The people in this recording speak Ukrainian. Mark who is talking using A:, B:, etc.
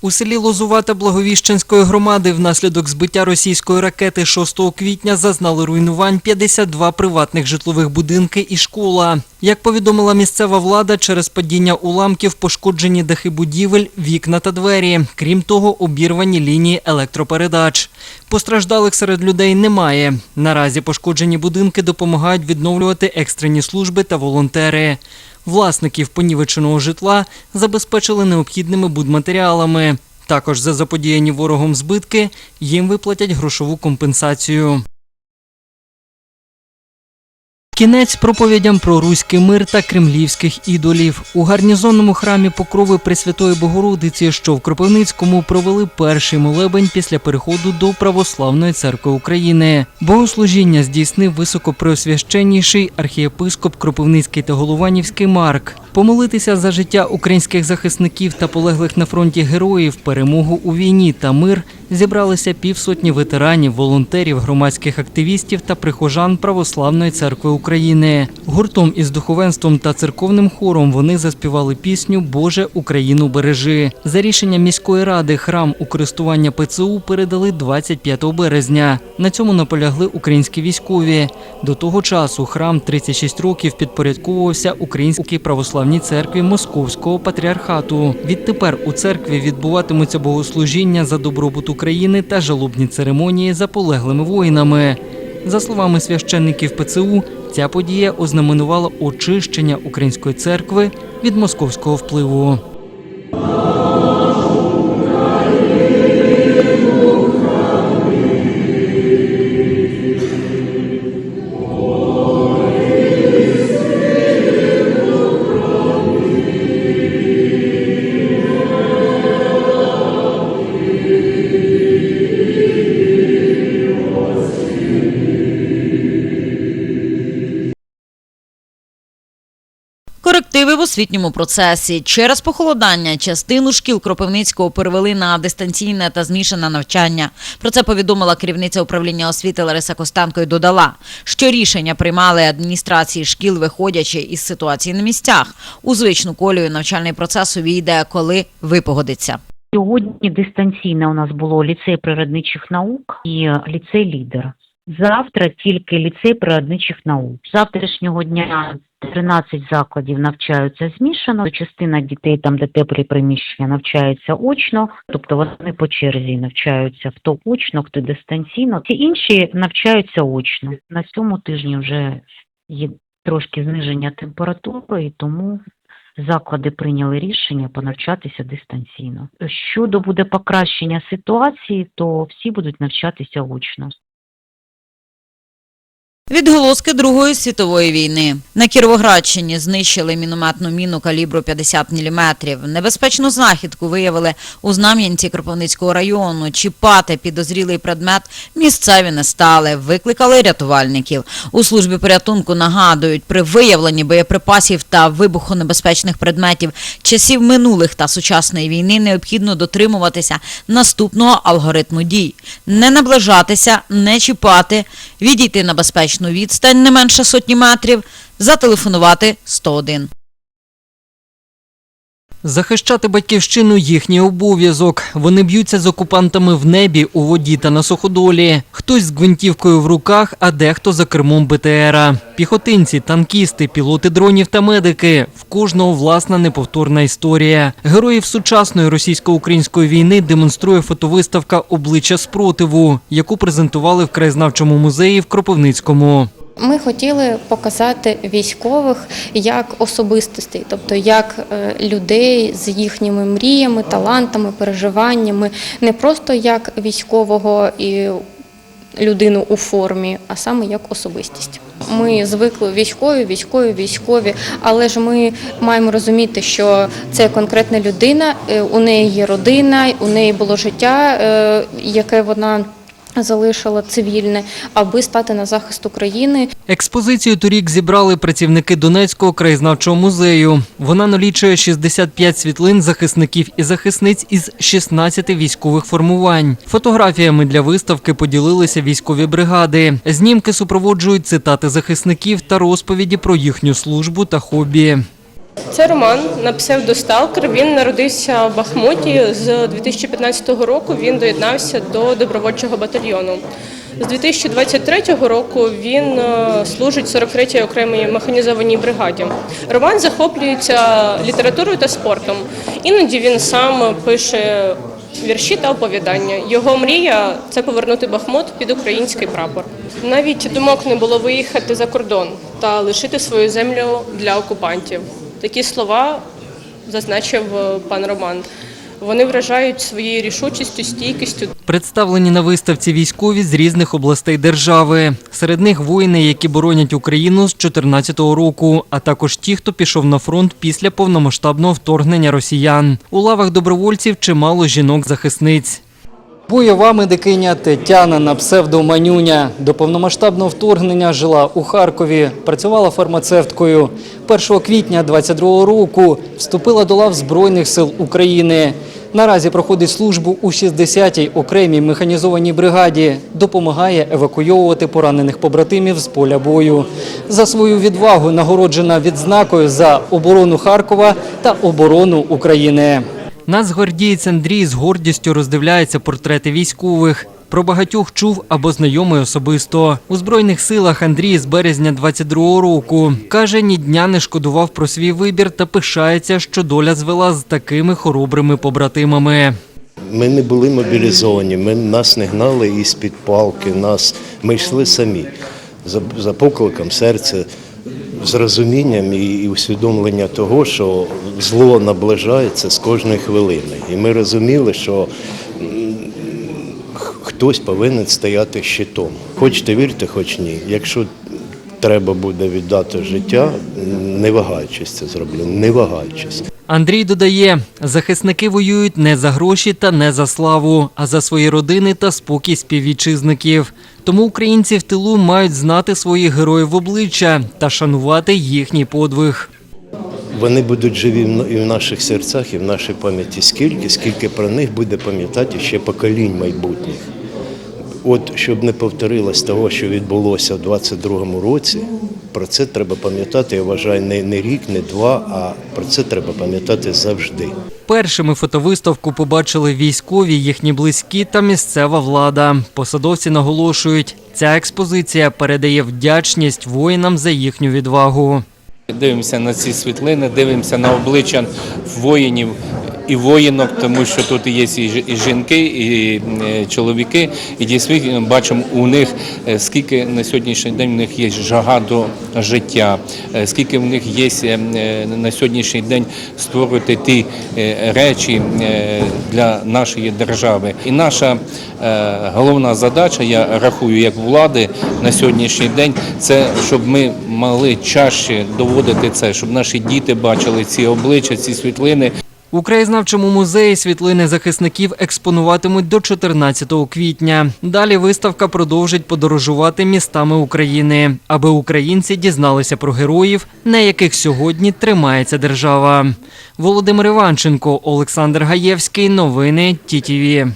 A: У селі Лозувата Благовіщенської громади внаслідок збиття російської ракети 6 квітня зазнали руйнувань 52 приватних житлових будинки і школа. Як повідомила місцева влада, через падіння уламків пошкоджені дахи будівель, вікна та двері. Крім того, обірвані лінії електропередач. Постраждалих серед людей немає. Наразі пошкоджені будинки допомагають відновлювати екстрені служби та волонтери. Власників понівеченого житла забезпечили необхідними будматеріалами. Також за заподіяні ворогом збитки їм виплатять грошову компенсацію. Кінець проповідям про руський мир та кремлівських ідолів. У гарнізонному храмі Покрови Пресвятої Богородиці, що в Кропивницькому, провели перший молебень після переходу до Православної церкви України. Богослужіння здійснив високопреосвященніший архієпископ Кропивницький та Голованівський Марк. Помолитися за життя українських захисників та полеглих на фронті героїв, перемогу у війні та мир зібралися півсотні ветеранів, волонтерів, громадських активістів та прихожан Православної церкви України. Гуртом із духовенством та церковним хором вони заспівали пісню Боже Україну бережи. За рішенням міської ради храм у користування ПЦУ передали 25 березня. На цьому наполягли українські військові. До того часу храм 36 років підпорядковувався Українській православній церкві Московського патріархату. Відтепер у церкві відбуватимуться богослужіння за добробут України та жалобні церемонії за полеглими воїнами. За словами священників ПЦУ, ця подія ознаменувала очищення української церкви від московського впливу.
B: В освітньому процесі через похолодання частину шкіл Кропивницького перевели на дистанційне та змішане навчання. Про це повідомила керівниця управління освіти Лариса Костенко і додала, що рішення приймали адміністрації шкіл, виходячи із ситуації на місцях. У звичну колію навчальний процес увійде, коли випогодиться.
C: Сьогодні дистанційне у нас було ліцей природничих наук і ліцей лідер. Завтра тільки ліцей природничих наук. З завтрашнього дня 13 закладів навчаються змішано. Частина дітей, там де теплі приміщення, навчаються очно, тобто вони по черзі навчаються хто очно, хто дистанційно. Ті інші навчаються очно. На цьому тижні вже є трошки зниження температури, і тому заклади прийняли рішення понавчатися дистанційно. Щодо буде покращення ситуації, то всі будуть навчатися очно.
B: Відголоски Другої світової війни. На Кіровоградщині знищили мінометну міну калібру 50 мм. Небезпечну знахідку виявили у Знам'янці Кропивницького району. Чіпати підозрілий предмет місцеві не стали. Викликали рятувальників. У службі порятунку нагадують, при виявленні боєприпасів та вибухонебезпечних предметів часів минулих та сучасної війни необхідно дотримуватися наступного алгоритму дій. Не наближатися, не чіпати, відійти на безпечну відстань не менше сотні метрів, зателефонувати 101.
A: Захищати батьківщину їхній обов'язок. Вони б'ються з окупантами в небі, у воді та на суходолі. Хтось з гвинтівкою в руках, а дехто за кермом БТРа. Піхотинці, танкісти, пілоти дронів та медики. В кожного власна неповторна історія. Героїв сучасної російсько-української війни демонструє фотовиставка Обличчя спротиву, яку презентували в краєзнавчому музеї в Кропивницькому.
D: Ми хотіли показати військових як особистостей, тобто як е, людей з їхніми мріями, талантами, переживаннями, не просто як військового і людину у формі, а саме як особистість. Ми звикли військові, військові, військові, але ж ми маємо розуміти, що це конкретна людина, е, у неї є родина, у неї було життя, е, яке вона залишила цивільне, аби стати на захист України.
A: Експозицію торік зібрали працівники Донецького краєзнавчого музею. Вона налічує 65 світлин захисників і захисниць із 16 військових формувань. Фотографіями для виставки поділилися військові бригади. Знімки супроводжують цитати захисників та розповіді про їхню службу та хобі.
E: Це роман на псевдосталкер. Він народився в Бахмуті з 2015 року. Він доєднався до добровольчого батальйону. З 2023 року він е, служить в 43-й окремій механізованій бригаді. Роман захоплюється літературою та спортом. Іноді він сам пише вірші та оповідання. Його мрія це повернути Бахмут під український прапор. Навіть думок не було виїхати за кордон та лишити свою землю для окупантів. Такі слова зазначив е, пан Роман. Вони вражають своєю рішучістю, стійкістю
A: Представлені на виставці військові з різних областей держави. Серед них воїни, які боронять Україну з 2014 року, а також ті, хто пішов на фронт після повномасштабного вторгнення росіян. У лавах добровольців чимало жінок-захисниць. Бойова медикиня Тетяна на псевдо Манюня до повномасштабного вторгнення жила у Харкові, працювала фармацевткою. 1 квітня 22 року вступила до лав Збройних сил України. Наразі проходить службу у 60-й окремій механізованій бригаді, допомагає евакуйовувати поранених побратимів з поля бою. За свою відвагу нагороджена відзнакою за оборону Харкова та оборону України. Нацгвардієць Андрій з гордістю роздивляється портрети військових. Про багатьох чув або знайомий особисто. У Збройних силах Андрій з березня 22-го року. Каже, ні дня не шкодував про свій вибір та пишається, що доля звела з такими хоробрими побратимами.
F: Ми не були мобілізовані, ми, нас не гнали із під палки, нас, ми йшли самі за, за покликом серця, з розумінням і, усвідомлення того, що зло наближається з кожної хвилини. І ми розуміли, що хтось повинен стояти щитом. Хочете вірте, хоч ні. Якщо треба буде віддати життя, не вагаючись це зроблю, не вагаючись.
A: Андрій додає, захисники воюють не за гроші та не за славу, а за свої родини та спокій співвітчизників. Тому українці в тилу мають знати своїх героїв в обличчя та шанувати їхній подвиг.
F: Вони будуть живі і в наших серцях, і в нашій пам'яті скільки, скільки про них буде пам'ятати ще поколінь майбутніх. От щоб не повторилось того, що відбулося в 22-му році, про це треба пам'ятати, я вважаю, не, не рік, не два, а про це треба пам'ятати завжди.
A: Першими фотовиставку побачили військові, їхні близькі та місцева влада. Посадовці наголошують, ця експозиція передає вдячність воїнам за їхню відвагу.
G: Дивимося на ці світлини, дивимося на обличчя воїнів і воїнок, тому що тут є і жінки, і е, чоловіки. І дійсно бачимо у них, е, скільки на сьогоднішній день у них є жага до життя, е, скільки в них є на сьогоднішній день створювати ті речі для нашої держави. І наша головна задача, я рахую, як влади на сьогоднішній день, це щоб ми могли чаще доводити це, щоб наші діти бачили ці обличчя, ці світлини.
A: У краєзнавчому музеї світлини захисників експонуватимуть до 14 квітня. Далі виставка продовжить подорожувати містами України, аби українці дізналися про героїв, на яких сьогодні тримається держава. Володимир Іванченко, Олександр Гаєвський. Новини ТІТІВІ.